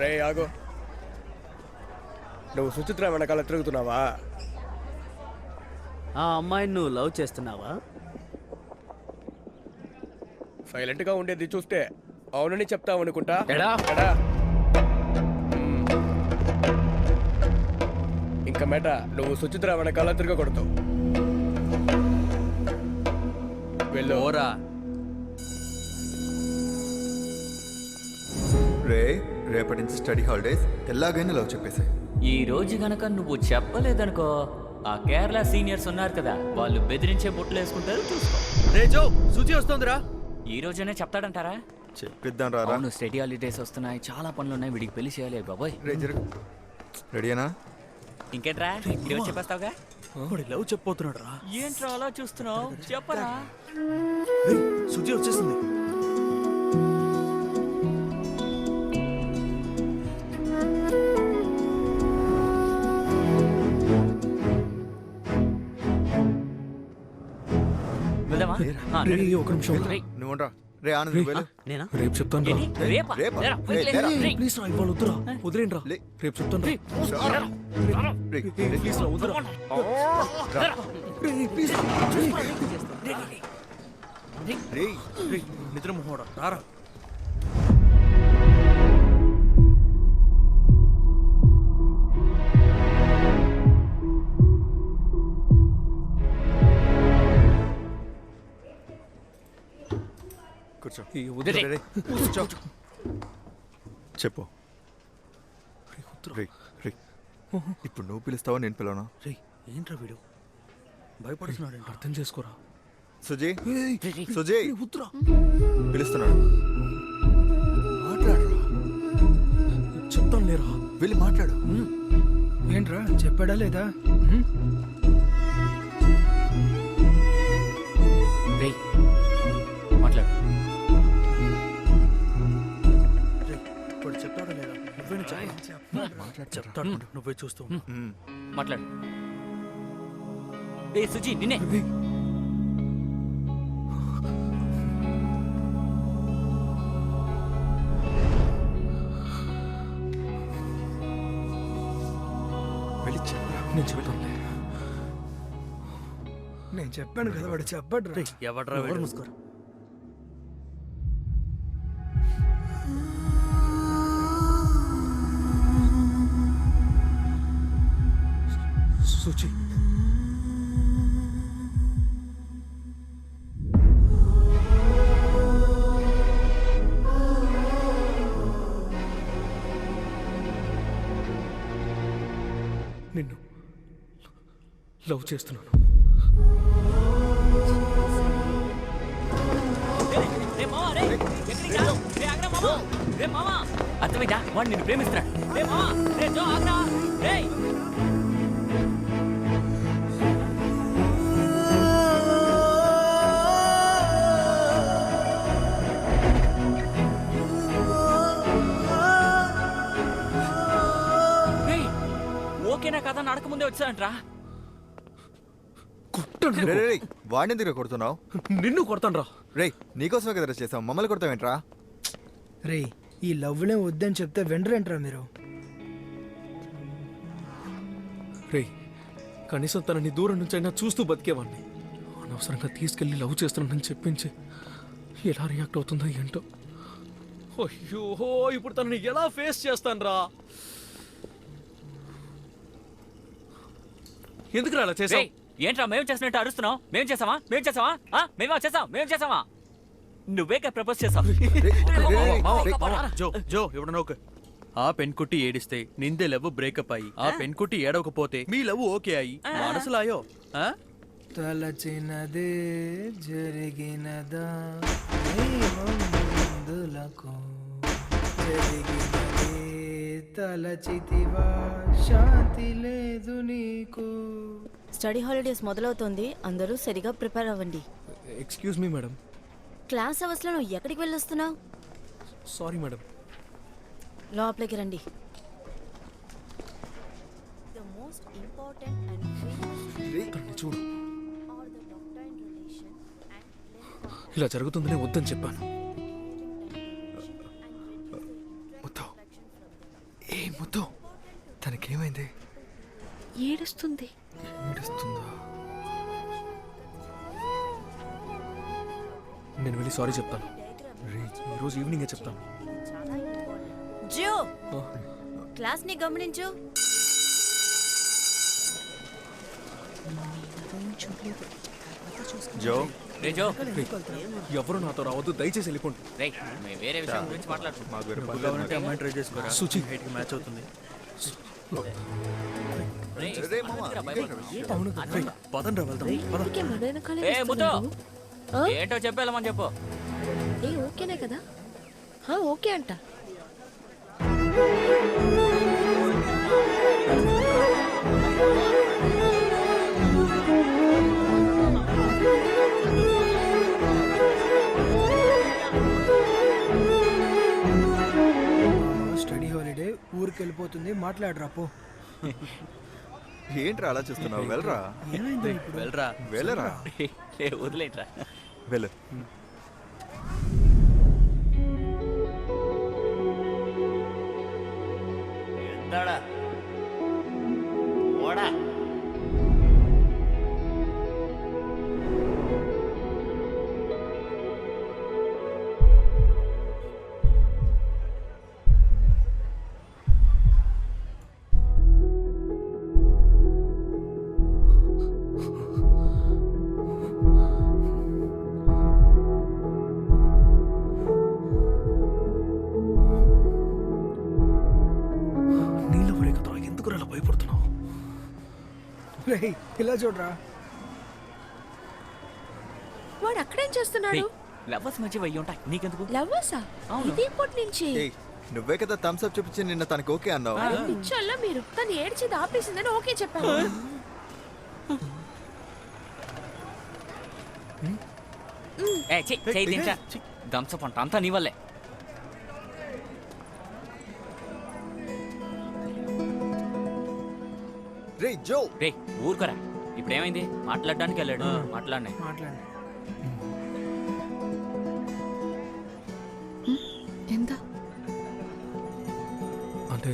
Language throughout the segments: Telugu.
రే ఆగు. నువ్వు సుచిత్ర వెనకాల తిరుగుతున్నావా? ఆ అమ్మాయిని నువ్వు లవ్ చేస్తున్నావా? సైలెంట్గా ఉండేది చూస్తే అవునని చెప్తావు అనుకుంటా? ఎడా? ఇంకా మేట నువ్వు సుచిత్ర వెనకాల తిరగకూడదు. వెళ్ళు. ఓరా రే రేపటి నుంచి స్టడీ హాలిడేస్ ఎలాగైనా లవ్ చెప్పేసాయి ఈ రోజు గనక నువ్వు చెప్పలేదనుకో ఆ కేరళ సీనియర్స్ ఉన్నారు కదా వాళ్ళు బెదిరించే బొట్లు వేసుకుంటారు చూసుకో. రే జో శుచి వస్తుందిరా. ఈ రోజునే చెప్తాడంటారా? చెప్పిద్దాం రారా అవును స్టడీ హాలిడేస్ వస్తున్నాయి చాలా పనులు ఉన్నాయి వీడికి పెళ్ళి చేయాలి బాబోయ్. రే జరుగు. రెడీనా ఇంకేంట్రా? ఈరోజు చెప్పేస్తావుగా? వాడి లవ్ చెప్పబోతున్నాడు రా. ఏంట్రా అలా చూస్తున్నావు? చెప్పరా శుచి వచ్చేసింది. వెళ్దామా? ఒక నిమిషం. రేయ్, నువ్వుండ్రా రే ఆనంద్ నువ్వు వెళ్ళు నేనా రేపు చెప్తాను రా ఏంటి? రేపా? రేపా? లేరా, రే, వదిలే, లేరా. రేయ్. ప్లీజ్ రా ఇవాళ వద్దురా వదిలేండి రా లే. రేపు చెప్తాను రా రే, రే, ప్లీజ్ రా వద్దురా రే, ప్లీజ్ రే. రే నిద్ర మొహోడా రారా చెప్పు. రే. రే ఇప్పుడు నువ్వు పిలుస్తావా నేను పిలవనా? రే ఏంట్రా వీడు? భయపడుతున్నాడు అర్థం చేసుకోరా? సుజీ. సుజీ. రే, వద్దురా పిలుస్తున్నాడు. మాట్లాడరా. చెప్తాను లేరా? వెళ్ళి మాట్లాడు. ఏంట్రా చెప్పాడా లేదా? చెప్తాడు. నువ్వే చూస్తూ. మాట్లాడు. ఏ సుజీ నిన్నే. నేను చెప్తానులే. నేను చెప్పాను కదా వాడు చెప్పాడు ఎవడ్రా ఎవరు మూసుకోరు సూచి. నిన్ను లవ్ చేస్తున్నాను. రే అర్థమైందా? వాడు నిన్ను ప్రేమిస్తున్నాడు. రే మావా రే జో ఆగ్రా. రే ఓకేనా కదా నడక ముందే వచ్చానంట్రా. కుట్టండి. రే రే, రే వాడిని దగ్గర కొడుతున్నావు? నిన్ను కొడతాను రా. రే నీకోసమే కదరా చేసాం మమ్మల్ని కొడతావేంట్రా? రే ఈ లవ్లే వద్దని చెప్తే వెంటరేంట్రా మీరు? రే కనీసం తనని దూరం నుంచి అయినా చూస్తూ బతికేవాడిని. అనవసరంగా తీసుకెళ్ళి లవ్ చేస్తున్నానని చెప్పించి ఎలా రియాక్ట్ అవుతుందో ఏంటో. అయ్యో ఇప్పుడు తనని ఎలా ఫేస్ చేస్తాను రా ఎందుకు అలా చేసావు? రేయ్, ఏంట్రా మేము చేసినట్టు అరుస్తున్నావు? మేము చేసావా మేము చేసావా ఆ, మేమా చేసాం మేము చేసావా నువ్వే ప్రపోజ్ చేసావు. జో జో ఓకే ఆ పెన్కుట్టి ఏడిస్తే నిందే లవ్ బ్రేకప్ అయ్యి ఆ పెన్కుట్టి ఏడవకపోతే మీ లవ్ ఓకే అయ్యి మనసులాయో ఆ? తలచినదే జరిగినదా? జరిగినదే? తలచితివా శాంతి లేదు నీకు. స్టడీ హాలిడేస్ మొదలవుతోంది అందరూ సరిగా ప్రిపేర్ అవ్వండి. ఎక్స్క్యూజ్ మీ మేడం క్లాస్ అవర్స్లో నువ్వు ఎక్కడికి వెళ్ళొస్తున్నావు? సారీ మేడం లోపలికి రండి. ద మోస్ట్ ఇంపార్టెంట్ అండ్ చూడు are the doctrine relation and ఇలా జరుగుతుందనే వద్దని చెప్పాను. ముద్దు తనకేమైంది? ఏడుస్తుంది. ఏడుస్తుందా? నేను వెళ్ళి సారీ చెప్తాను. ఈరోజు ఈవినింగే చెప్తాను. జో క్లాస్ని గమనించు. జో. రే జో. ఎవరు నాతో రావద్దు దయచేసి వెళ్ళిపోండి. రే మేము వేరే విషయం గురించి మాట్లాడుకుంటాం మాకు వేరే పని లేదు. కావాలంటే అమ్మాయిని ట్రై చేసుకోరా? సుచి. హైట్కి మ్యాచ్ అవుతుంది. రే, రే మామ, అందుకురా భయపడు. రేయ్, పదండ్రా వెళ్దాం. పద. అందుకే మన వెనకాలే ఏ ముద్దు. వస్తున్నాడు. ఆ? ఏంటో చెప్పేళ్ళమని చెప్పు. ఏ ఓకేనే కదా? ఓకే అంట. ఊరికి వెళ్ళిపోతుంది మాట్లాడరా పో. ఏంట్రా అలా చూస్తున్నావు? వెళ్ళరా? ఏమైంది ఇప్పుడు? వెళ్ళరా. వెళ్ళరా? వదిలేట్రా. వెళ్ళు. ఎందాడా ఇలా చూడరా. వాడు అక్కడేం చేస్తున్నాడు? లవ్వర్స్ మంచి అయ్యి ఉంటాయి. నీకెందుకు? అవును. ఇది ఇప్పటి నుంచి. ఏయ్ నువ్వే కదా థమ్స్ అప్ చూపించి నిన్న తనకి ఓకే అన్నావు. పిచ్చోళ్ళ మీరు తను ఏడ్చింది ఆపేసిందని ఓకే చెప్పాను. ఏ చెయ్యి చెయ్యి దించా దంసప్ అంట. అంతా నీ వల్లే. రే జో. రే ఊరుకోరా. ఇప్పుడు ఏమైంది మాట్లాడడానికి వెళ్ళాడు. మాట్లాడినా. మాట్లాడండి ఎంత? అంటే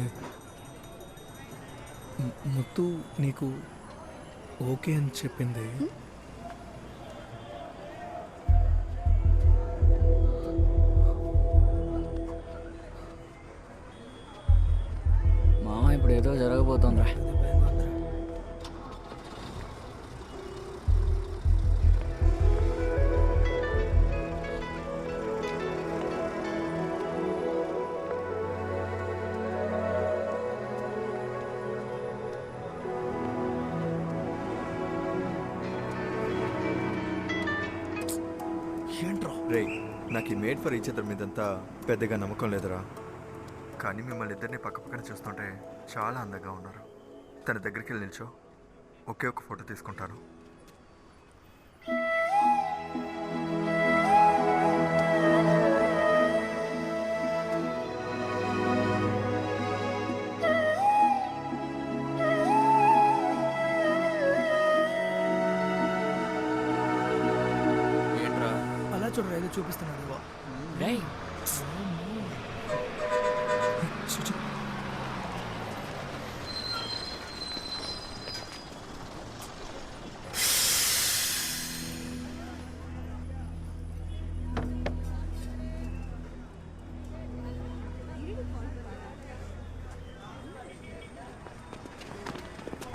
ముత్తు నీకు ఓకే అని చెప్పింది. మామ ఇప్పుడు ఏదో జరగబోతోందిరా. మేడ్ ఫర్ ఈ చిత్రం మీదంతా పెద్దగా నమ్మకం లేదురా. కానీ మిమ్మల్ని ఇద్దరిని పక్క పక్కన చూస్తుంటే చాలా అందంగా ఉన్నారు. తన దగ్గరికి వెళ్ళి నిల్చో. ఒకే ఒక ఫోటో తీసుకుంటాను.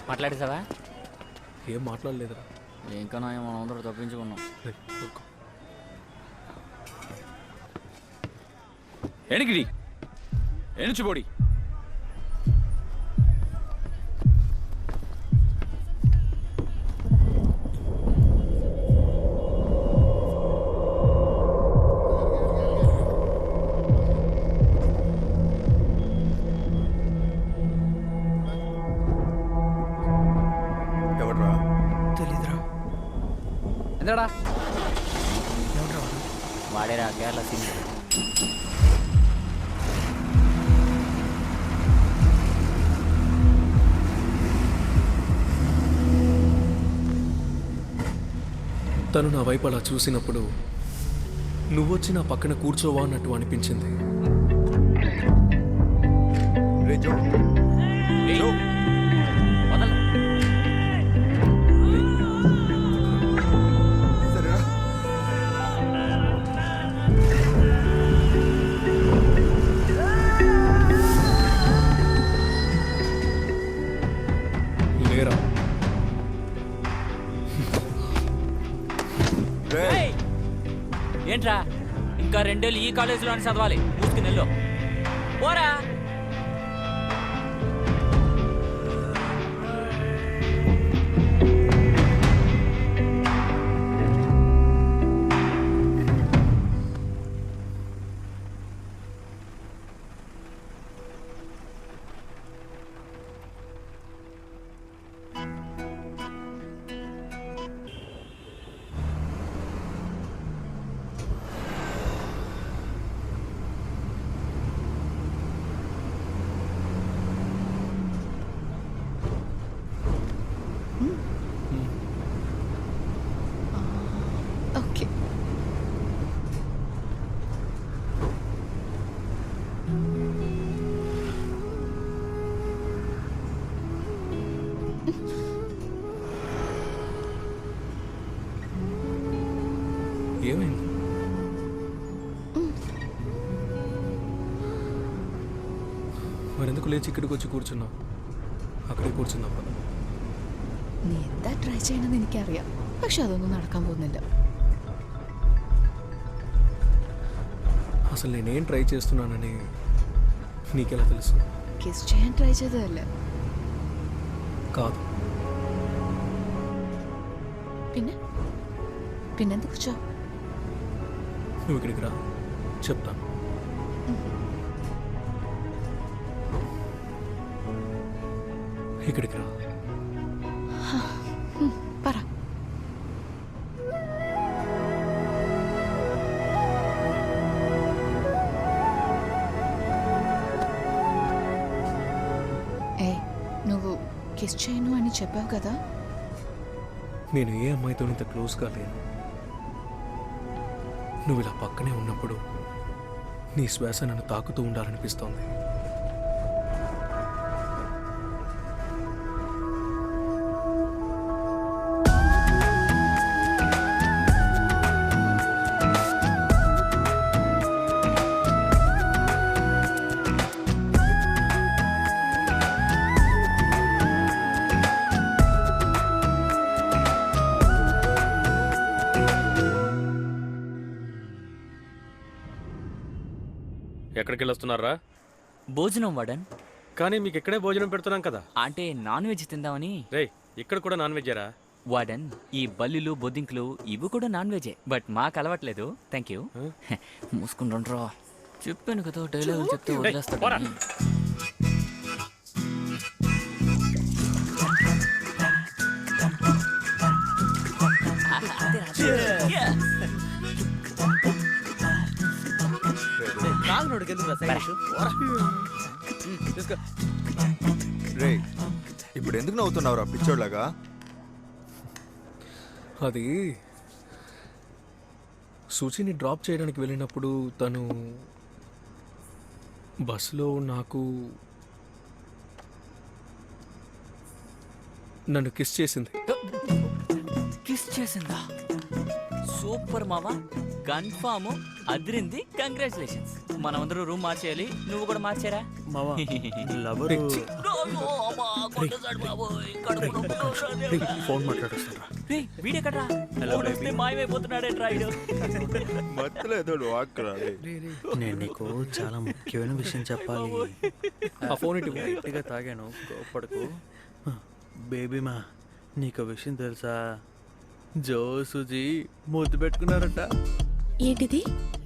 మాట్లాడేసావా ఏం మాట్లాడలేదురా. ఇంకా మనం అందరూ తప్పించుకున్నాం. రేయ్, ఊరుకో. ఎనికిడి ఎనుచుబోడి ఎవడ్రా తెలీదురా తను నా వైపు అలా చూసినప్పుడు నువ్వొచ్చి నా పక్కన కూర్చోవా అన్నట్టు అనిపించింది. ఏంట్రా? ఇంకా రెండేళ్ళు ఈ కాలేజీలోనే చదవాలి. మూసుకుని నెలలో పోరా. ఏమైంది మరెందుకు లేచి ఇక్కడికి వచ్చి కూర్చున్నావు അക്കടെ കൂർച്ചുന്നാ പദം നീ എന്താ ട്രൈ ചെയ്യണമെന്ന് എനിക്കറിയാം പക്ഷെ അതൊന്നും നടക്കാൻ പോകുന്നില്ല అసలు నేనేం ట్రై చేస్తున్నానని నీకెలా తెలుసు കിസ് ചെയ്യാൻ ട്രై ചെയ്തതല്ലേ కాదు പിന്നെ പിന്നെന്ത് കുറിച്ചോ నువ్వు ఇక్కడికి రా. చెప్తాను. ఇక్కడికి రా. പറ ఏ నువ్వు కిస్ చేయను అని చెప్పావు కదా? నేను ఏ అమ్మాయితో ఇంత క్లోజ్గా లేను. నువ్వు ఇలా పక్కనే ఉన్నప్పుడు నీ శ్వాస నన్ను తాకుతూ ఉండాలనిపిస్తోంది. ఎక్కడికి వెళ్ళొస్తున్నారా భోజనం వాడన్ కానీ మీకు ఇక్కడే భోజనం పెడుతున్నాం కదా అంటే నాన్ వెజ్ తిందామని రేయ్ ఇక్కడ కూడా నాన్ వెజ్జేరా వాడన్ ఈ బల్లులు బొద్దింకులు ఇవి కూడా నాన్ వెజే బట్ మాకు అలవాట్లేదు థ్యాంక్ యూ మూసుకుని రండ్రా చెప్పాను కదా డైలాగులు చెప్తే రే ఇప్పుడు ఎందుకు నవ్వుతున్నావురా పిచ్చోడ్లాగా? అది సూచిని డ్రాప్ చేయడానికి వెళ్ళినప్పుడు తను బస్సులో నాకు నన్ను కిస్ చేసింది. కిస్ చేసిందా? సూపర్ మామా కన్ఫామ్. అదిరింది. కంగ్రాచులేషన్స్. మనమందరూ రూమ్ మార్చేయాలి. నువ్వు కూడా మార్చారా? మావా లవరు ఫోన్ మాట్లాడుస్తారా వీడెక్కడ్రా మాయమైపోతున్నాడేట్రా వీడు? నేను నీకు చాలా ముఖ్యమైన విషయం చెప్పాలి. ఆ ఫోన్ ఇటు గట్టిగా తాగాను. కోప్పడకు. బేబీ మా నీకు విషయం తెలుసా? జో సుజీ ముద్దు పెట్టుకున్నారట. ఏంటిది?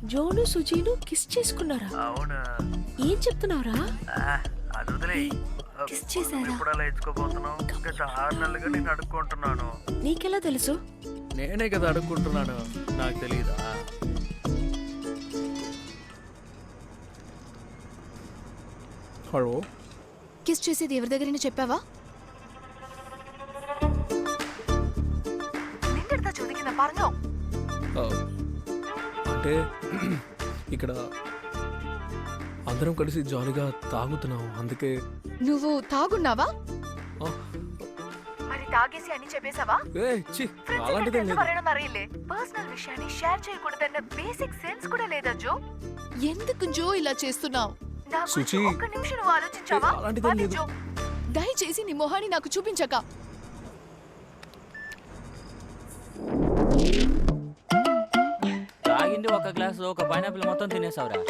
జోను సుజీను కిస్ చేసుకున్నారా? అవునా? ఏం చెప్తున్నావురా? అది వదిలే. కిస్ చేశారా? ఇప్పుడు అలా ఇచ్చుకోబోతున్నావు గత ఆరు నెలలుగా నేను అడుక్కుంటున్నాను. నీకెలా తెలుసు? నేనే కదా అడుక్కుంటున్నాను. నాకు తెలియదా హలో? కిస్ చేసేది ఎవరి దగ్గరైనా చెప్పావా? ఆ, అంటే ఇక్కడ అందరం కలిసి జాలీగా తాగుతున్నాం అందుకే నువ్వు తాగున్నావా? మరి తాగేసి అని చెప్పేశావా? ఏ చి అలాంటిదేం లేదు. పర్సనల్ విషయాన్ని షేర్ చేయకూడదన్న బేసిక్ సెన్స్ కూడా లేదా జో? ఎందుకు జో ఇలా చేస్తున్నావు? శుచి ఒక్క నిమిషం నువ్వు ఆలోచించావా? అలాంటిదేం లేదు. దయచేసి నీ మొహాన్ని నాకు చూపించక. తాగింది ఒక గ్లాసు ఒక పైనాపిల్ మొత్తం తినేసావురా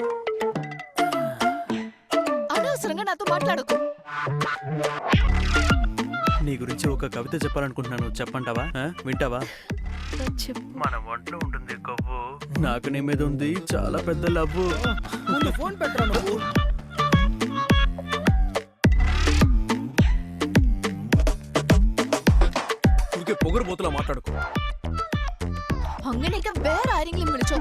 అనవసరంగా నాతో మాట్లాడకు నీ గురించి ఒక కవిత చెప్పాలనుకుంటున్నాను చెప్పంటావా ఆ? వింటావా చెప్పు మన ఒంట్లో ఉంటుంది కొవ్వు నాకు నీ మీద ఉంది చాలా పెద్ద లవ్వు ముందు ఫోన్ పెట్టరా నువ్వు ఊరికే పొగరు పోతులా మాట్లాడుకో അങ്ങനെയൊക്കെ വേറെ ആരെങ്കിലും വിളിച്ചോ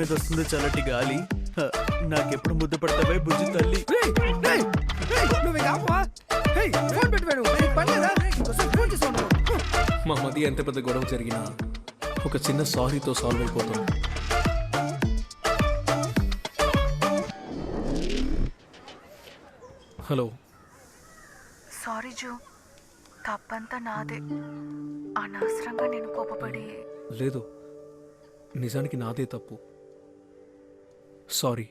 మీద వస్తుంది చల్లటి గాలి. నాకెప్పుడు ముద్దు పడతావే బుజ్జి తల్లి. మా మధ్య ఎంత పెద్ద గొడవ జరిగినా ఒక చిన్న సారీతో సాల్వ్ అయిపోతుంది హలో. సారీ జో తప్పంతా నాదే. అనవసరంగా నేను కోపపడి లేదు నిజానికి నాదే తప్పు. సారీ